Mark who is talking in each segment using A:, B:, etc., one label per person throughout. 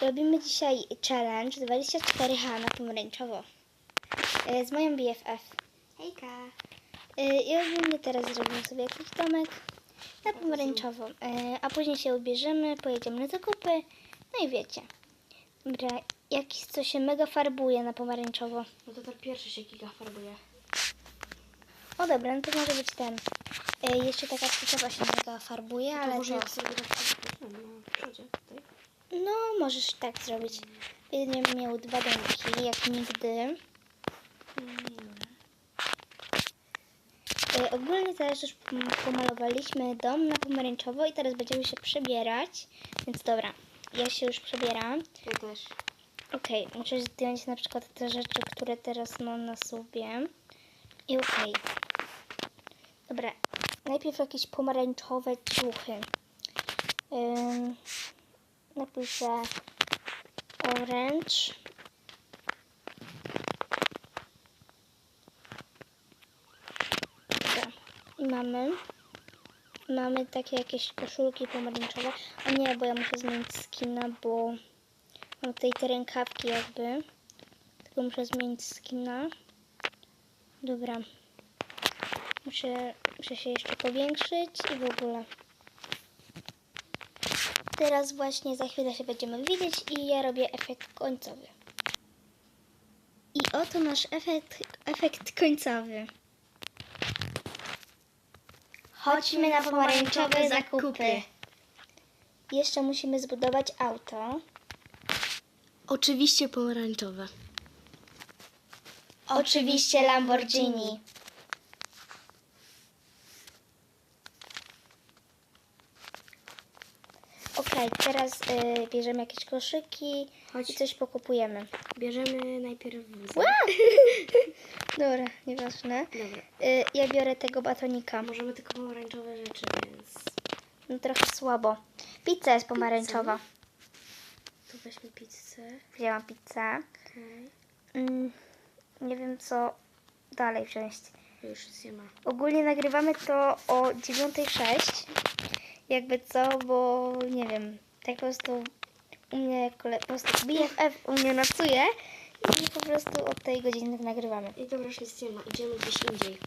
A: Robimy dzisiaj challenge 24H na pomarańczowo e, z moją BFF. Hejka! E, I ogólnie teraz zrobimy sobie jakiś domek na pomarańczowo, e, a później się ubierzemy, pojedziemy na zakupy, no i wiecie. Dobra, jakiś co się mega farbuje na pomarańczowo.
B: No to ten pierwszy się giga farbuje.
A: O dobra, no to może być ten. Jeszcze taka przyczepa się mega farbuje,
B: To
A: ale
B: może
A: to...
B: ja sobie tak no, na przodzie tutaj.
A: No, możesz tak zrobić. Będziemy miał dwa domki, jak nigdy. E, ogólnie teraz już pomalowaliśmy dom na pomarańczowo i teraz będziemy się przebierać. Więc dobra, ja się już przebieram.
B: Ja też.
A: Okej, muszę zdjąć na przykład te rzeczy, które teraz mam na sobie. I okej. Dobra, najpierw jakieś pomarańczowe ciuchy. Ym, napiszę orange. Dobra, i mamy. Mamy takie jakieś koszulki pomarańczowe. O nie, bo ja muszę zmienić skina, bo mam tutaj te rękawki jakby. Tylko muszę zmienić skina. Dobra. Muszę, muszę się jeszcze powiększyć i w ogóle. Teraz właśnie za chwilę się będziemy widzieć i ja robię efekt końcowy. I oto nasz efekt, efekt końcowy. Chodźmy na pomarańczowe zakupy. Jeszcze musimy zbudować auto.
B: Oczywiście pomarańczowe.
A: Oczywiście Lamborghini. Okej, teraz y, bierzemy jakieś koszyki
B: Chodź.
A: i coś pokupujemy.
B: Bierzemy najpierw wóz.
A: Dobra, nieważne.
B: Dobra.
A: Y, ja biorę tego batonika.
B: Możemy tylko pomarańczowe rzeczy, więc
A: No, trochę słabo. Pizza jest pomarańczowa.
B: tu weźmy pizzę.
A: Wzięłam pizzę.
B: Okej.
A: Mm, nie wiem, co dalej wziąć.
B: Już nic nie ma.
A: Ogólnie nagrywamy to o 9.06. Jakby co, bo nie wiem, tak po prostu u mnie kole, po prostu BFF u mnie nocuje i po prostu od tej godziny nagrywamy.
B: I dobra, już nic nie ma. Idziemy gdzieś indziej.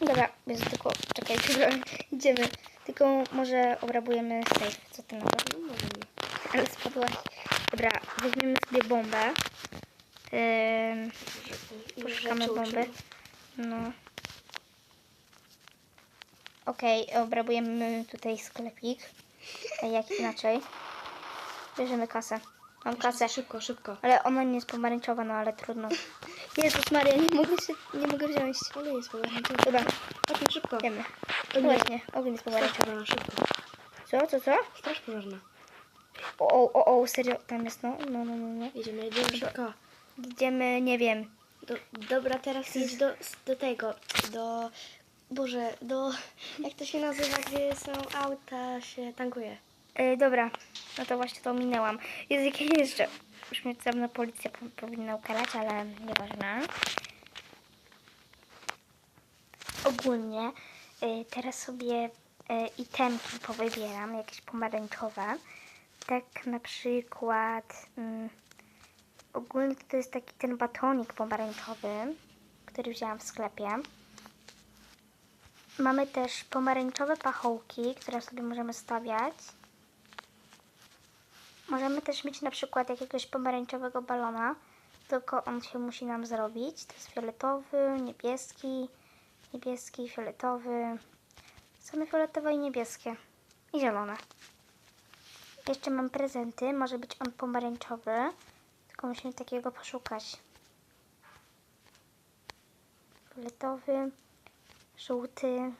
A: Dobra, Jezu, tylko czekaj, dobra, idziemy. Tylko może obrabujemy safe, co ty na to?
B: No możemy.
A: Ale spadłaś. Dobra, weźmiemy sobie bombę.
B: Żeby
A: Poszukamy bomby. No. Okej, obrabujemy tutaj sklepik. A jak inaczej? Bierzemy kasę. Mam kasę.
B: Szybko, szybko.
A: Ale ona nie jest pomarańczowa, no ale trudno. Jezus Maria, nie mogę się, nie mogę wziąć.
B: Ale jest pomarańczowe.
A: Dobra,
B: Chodźmy szybko.
A: wiemy. Właśnie, ogień jest pomarańczowy.
B: szybko.
A: Co, co, co?
B: Straż pożarna.
A: O, o, o, o, serio, tam jest, no, no, no, no. no.
B: Jedziemy, jedziemy szybko.
A: Idziemy, nie wiem.
B: Do, dobra, teraz idź do, do tego, do... Boże, do... Jak to się nazywa, gdzie są auta, się tankuje.
A: E, dobra, no to właśnie to minęłam. Jest jakieś jeszcze. Już mnie tam na policja po, powinna ukarać, ale nieważne. Ogólnie e, teraz sobie e, itemki powybieram, jakieś pomarańczowe. Tak na przykład mm, ogólnie to jest taki ten batonik pomarańczowy, który wzięłam w sklepie. Mamy też pomarańczowe pachołki, które sobie możemy stawiać. Możemy też mieć na przykład jakiegoś pomarańczowego balona, tylko on się musi nam zrobić. To jest fioletowy, niebieski, niebieski, fioletowy. Same fioletowe i niebieskie. I zielone. Jeszcze mam prezenty. Może być on pomarańczowy, tylko musimy takiego poszukać. Fioletowy, żółty.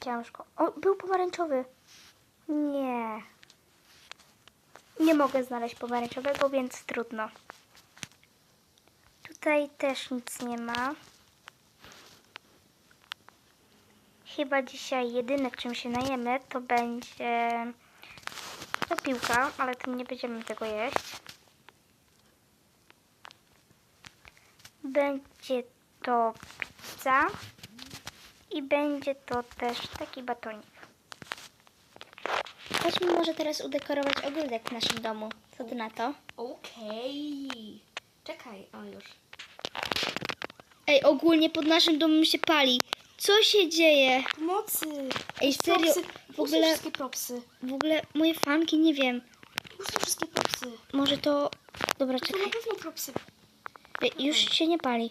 A: Ciężko. O, był pomarańczowy. Nie. Nie mogę znaleźć pomarańczowego, więc trudno. Tutaj też nic nie ma. Chyba dzisiaj jedyne, czym się najemy, to będzie no, piłka, ale tym nie będziemy tego jeść. Będzie to i będzie to też taki batonik. Chodźmy może teraz udekorować ogródek w naszym domu. Co ty na to?
B: Okej. Czekaj, o już.
A: Ej, ogólnie pod naszym domem się pali. Co się dzieje?
B: Pomocy!
A: Ej, serio,
B: Propsy.
A: w ogóle,
B: wszystkie propsy.
A: w ogóle moje fanki, nie wiem.
B: Puszczę wszystkie propsy.
A: Może to... Dobra,
B: To
A: czekaj.
B: na pewno propsy.
A: Ej, Już się nie pali,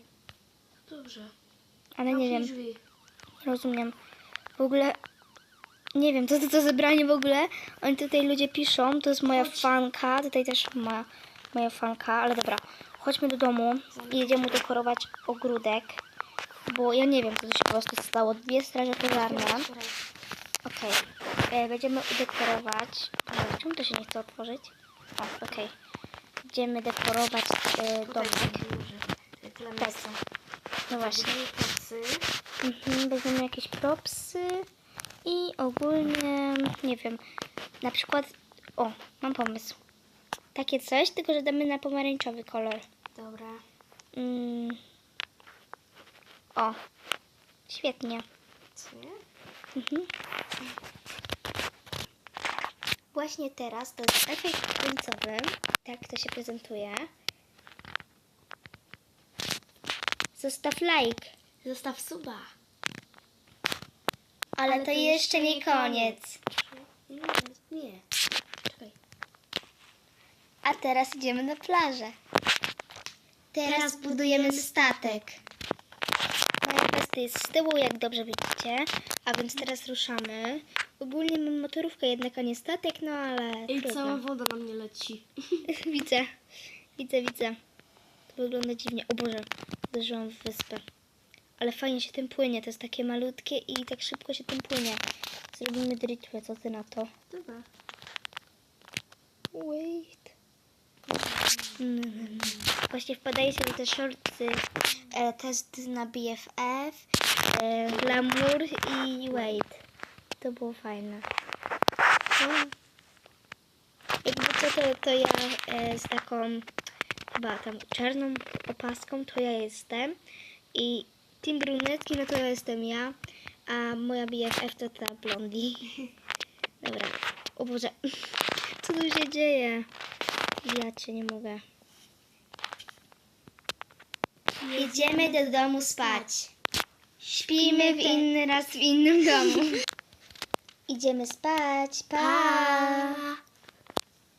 B: Dobrze.
A: Ale nie wiem.
B: Drzwi.
A: Rozumiem. W ogóle nie wiem, co to za zebranie w ogóle. Oni tutaj ludzie piszą, to jest moja
B: Chodź.
A: fanka, tutaj też moja, moja fanka, ale dobra. Chodźmy do domu i jedziemy udekorować ogródek, bo ja nie wiem, co tu się po prostu stało. Dwie straże pożarne. Okej. E, Będziemy udekorować. Boże, Czemu to się nie chce otworzyć? O, okej. Będziemy dekorować e, domek.
B: Miejsca.
A: No właśnie.
B: Propsy.
A: Mhm, weźmiemy jakieś propsy i ogólnie, nie wiem, na przykład, o, mam pomysł. Takie coś, tylko że damy na pomarańczowy kolor.
B: Dobra.
A: Mm. O, świetnie.
B: Co nie?
A: Mhm. Właśnie teraz to jest efekt końcowy. Tak to się prezentuje. Zostaw like.
B: Zostaw suba.
A: Ale, to, jeszcze nie koniec.
B: Nie, nie. Czekaj.
A: A teraz idziemy na plażę. Teraz,
B: Teraz
A: budujemy
B: budujemy
A: statek. Moja kwestia jest z tyłu, jak dobrze widzicie. A więc teraz ruszamy. Ogólnie mam motorówkę jednak, a nie statek, no ale
B: I
A: trudno.
B: cała woda na mnie leci.
A: widzę, widzę, widzę. To wygląda dziwnie. O Boże, uderzyłam w wyspę. Ale fajnie się tym płynie. To jest takie malutkie i tak szybko się tym płynie. Zrobimy dritwę, co ty na to?
B: Dobra.
A: Wait. Mm. Właśnie wpadajcie do te shorty e, test na BFF, e, Glamour i Wait. To było fajne. No. Jakby co to, to ja e, z taką chyba tam czarną opaską to ja jestem i Team Brunetki no to ja jestem ja, a moja BFF to ta Blondie. Dobra. O Boże, co tu się dzieje? Ja cię nie mogę. Jedziemy do domu spać. Śpimy w inny raz w innym domu. Idziemy spać. Pa!